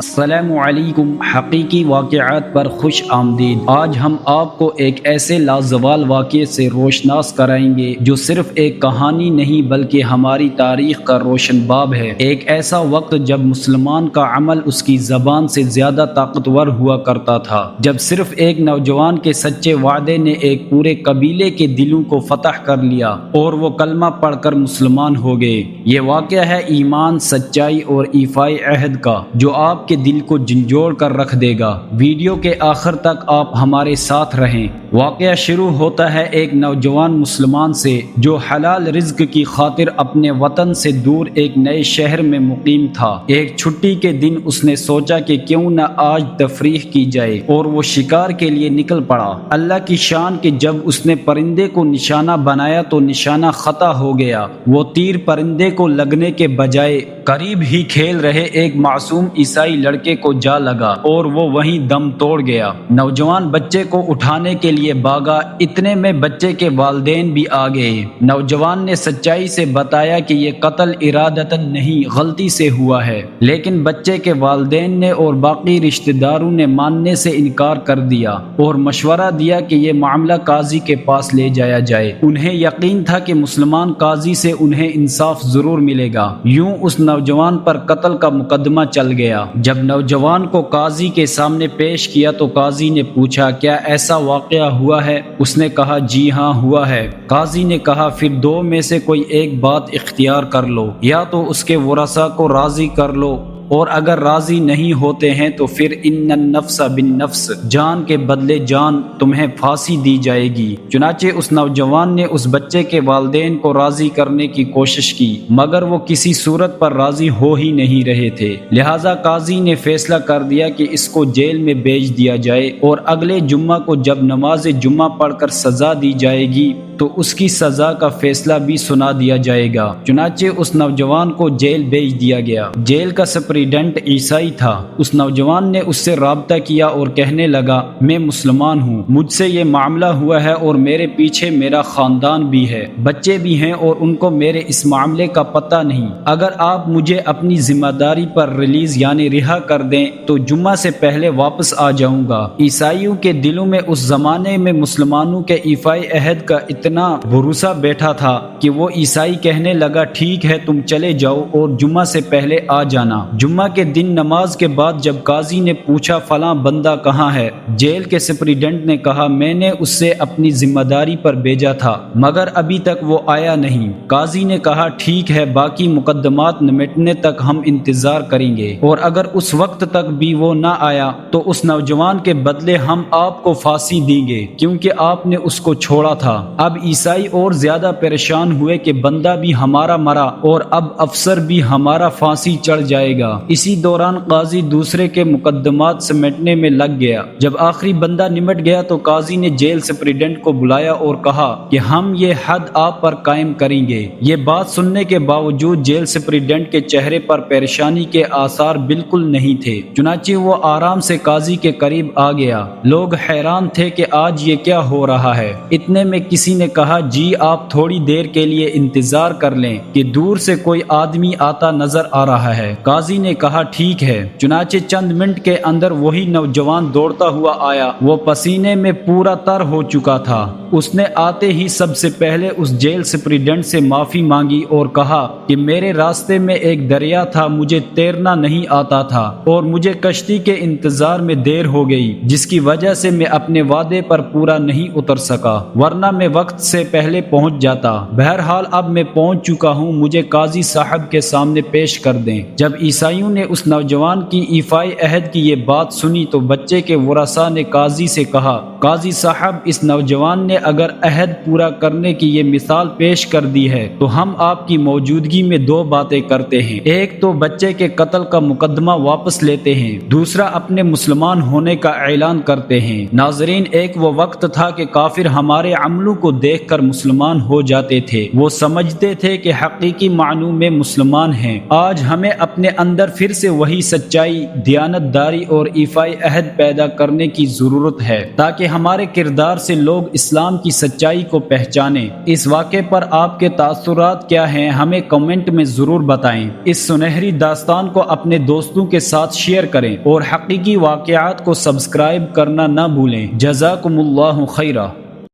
السلام علیکم، حقیقی واقعات پر خوش آمدید۔ آج ہم آپ کو ایک ایسے لازوال واقعے سے روشناس کرائیں گے جو صرف ایک کہانی نہیں بلکہ ہماری تاریخ کا روشن باب ہے۔ ایک ایسا وقت جب مسلمان کا عمل اس کی زبان سے زیادہ طاقتور ہوا کرتا تھا۔ جب صرف ایک نوجوان کے سچے وعدے نے ایک پورے قبیلے کے دلوں کو فتح کر لیا اور وہ کلمہ پڑھ کر مسلمان ہو گئے۔ یہ واقعہ ہے ایمان، سچائی اور ایفائی عہد کا، جو آپ کے دل کو جھنجھوڑ کر رکھ دے گا۔ ویڈیو کے آخر تک آپ ہمارے ساتھ رہیں۔ واقعہ شروع ہوتا ہے ایک نوجوان مسلمان سے جو حلال رزق کی خاطر اپنے وطن سے دور ایک نئے شہر میں مقیم تھا۔ ایک چھٹی کے دن اس نے سوچا کہ کیوں نہ آج تفریح کی جائے اور وہ شکار کے لیے نکل پڑا۔ اللہ کی شان کہ جب اس نے پرندے کو نشانہ بنایا تو نشانہ خطا ہو گیا۔ وہ تیر پرندے کو لگنے کے بجائے قریب ہی کھیل رہے ایک معصوم عیسائی لڑکے کو جا لگا اور وہ وہیں دم توڑ گیا۔ نوجوان بچے کو اٹھانے کے لیے باغا، اتنے میں بچے کے والدین بھی آ گئے۔ نوجوان نے سچائی سے بتایا کہ یہ قتل ارادتن نہیں، غلطی سے ہوا ہے۔ لیکن بچے کے والدین نے اور باقی رشتہ داروں نے ماننے سے انکار کر دیا اور مشورہ دیا کہ یہ معاملہ قاضی کے پاس لے جایا جائے۔ انہیں یقین تھا کہ مسلمان قاضی سے انہیں انصاف ضرور ملے گا۔ یوں اس نوجوان پر قتل کا مقدمہ چل گیا۔ جب نوجوان کو قاضی کے سامنے پیش کیا تو قاضی نے پوچھا، کیا ایسا واقعہ ہوا ہے؟ اس نے کہا جی ہاں ہوا ہے۔ قاضی نے کہا، پھر دو میں سے کوئی ایک بات اختیار کر لو، یا تو اس کے ورثہ کو راضی کر لو۔ اور اگر راضی نہیں ہوتے ہیں تو پھر ان النفس بن نفس جان کے بدلے جان تمہیں پھانسی دی جائے گی۔ چنانچہ اس نوجوان نے اس بچے کے والدین کو راضی کرنے کی کوشش کی، مگر وہ کسی صورت پر راضی ہو ہی نہیں رہے تھے۔ لہٰذا قاضی نے فیصلہ کر دیا کہ اس کو جیل میں بیچ دیا جائے اور اگلے جمعہ کو جب نماز جمعہ پڑھ کر سزا دی جائے گی تو اس کی سزا کا فیصلہ بھی سنا دیا جائے گا۔ چنانچہ اس نوجوان کو جیل بھیج دیا گیا۔ جیل کا سپریڈنٹ عیسائی تھا۔ اس نوجوان نے اس سے رابطہ کیا اور کہنے لگا، میں مسلمان ہوں۔ مجھ سے یہ معاملہ ہوا ہے اور میرے پیچھے میرا خاندان بھی ہے۔ بچے بھی ہیں اور ان کو میرے اس معاملے کا پتہ نہیں۔ اگر آپ مجھے اپنی ذمہ داری پر ریلیز یعنی رہا کر دیں تو جمعہ سے پہلے واپس آ جاؤں گا۔ عیسائیوں کے دلوں میں اس زمانے میں مسلمانوں کے ایفائی عہد کا اتنا بھروسہ بیٹھا تھا کہ وہ عیسائی کہنے لگا، ٹھیک ہے، تم چلے جاؤ اور جمعہ سے پہلے آ جانا۔ جمعہ کے دن نماز کے بعد جب قاضی نے پوچھا، فلاں بندہ کہاں ہے؟ جیل کے سپریڈنٹ نے کہا، میں نے اس سے اپنی ذمہ داری پر بھیجا تھا، مگر ابھی تک وہ آیا نہیں۔ قاضی نے کہا، ٹھیک ہے، باقی مقدمات نمٹنے تک ہم انتظار کریں گے۔ اور اگر اس وقت تک بھی وہ نہ آیا، تو اس نوجوان کے بدلے ہم آپ کو پھانسی دیں گے، کیونکہ آپ نے اس کو چھوڑا تھا۔ اب عیسائی اور زیادہ پریشان ہوئے کہ بندہ بھی ہمارا مرا اور اب افسر بھی ہمارا پھانسی چڑھ جائے گا۔ اسی دوران قاضی دوسرے کے مقدمات سمیٹنے میں لگ گیا۔ جب آخری بندہ نمٹ گیا تو قاضی نے جیل سپریڈنٹ کو بلایا اور کہا کہ ہم یہ حد آپ پر قائم کریں گے۔ یہ بات سننے کے باوجود جیل سپریڈنٹ کے چہرے پر پریشانی کے آثار بالکل نہیں تھے۔ چنانچہ وہ آرام سے قاضی کے قریب آ گیا۔ لوگ حیران تھے کہ آج یہ کیا ہو رہا ہے۔ اتنے میں کسی نے کہا جی آپ تھوڑی دیر کے لیے انتظار کر لیں کہ دور سے کوئی آدمی آتا نظر آ رہا ہے۔ قاضی نے کہا، ٹھیک ہے۔ چنانچہ چند منٹ کے اندر وہی نوجوان دوڑتا ہوا آیا۔ وہ پسینے میں پورا تر ہو چکا تھا۔ اس نے آتے ہی سب سے پہلے اس جیل سپریڈنٹ سے معافی مانگی اور کہا کہ میرے راستے میں ایک دریا تھا، مجھے تیرنا نہیں آتا تھا اور مجھے کشتی کے انتظار میں دیر ہو گئی، جس کی وجہ سے میں اپنے وعدے پر پورا نہیں اتر سکا۔ ورنہ میں وقت وقت سے پہلے پہنچ جاتا۔ بہرحال اب میں پہنچ چکا ہوں، مجھے قاضی صاحب کے سامنے پیش کر دیں۔ جب عیسائیوں نے اس نوجوان کی ایفائی عہد کی یہ بات سنی تو بچے کے ورثا نے قاضی سے کہا، قاضی صاحب، اس نوجوان نے اگر عہد پورا کرنے کی یہ مثال پیش کر دی ہے تو ہم آپ کی موجودگی میں دو باتیں کرتے ہیں۔ ایک تو بچے کے قتل کا مقدمہ واپس لیتے ہیں، دوسرا اپنے مسلمان ہونے کا اعلان کرتے ہیں۔ ناظرین، ایک وہ وقت تھا کہ کافر ہمارے عملوں کو دیکھ کر مسلمان ہو جاتے تھے۔ وہ سمجھتے تھے کہ حقیقی معنوں میں مسلمان ہیں۔ آج ہمیں اپنے اندر پھر سے وہی سچائی دیانت داری اور ایفائی عہد پیدا کرنے کی ضرورت ہے، تاکہ ہمارے کردار سے لوگ اسلام کی سچائی کو پہچانیں۔ اس واقعے پر آپ کے تاثرات کیا ہیں، ہمیں کمنٹ میں ضرور بتائیں۔ اس سنہری داستان کو اپنے دوستوں کے ساتھ شیئر کریں اور حقیقی واقعات کو سبسکرائب کرنا نہ بھولیں۔ جزاکم اللہ خیرہ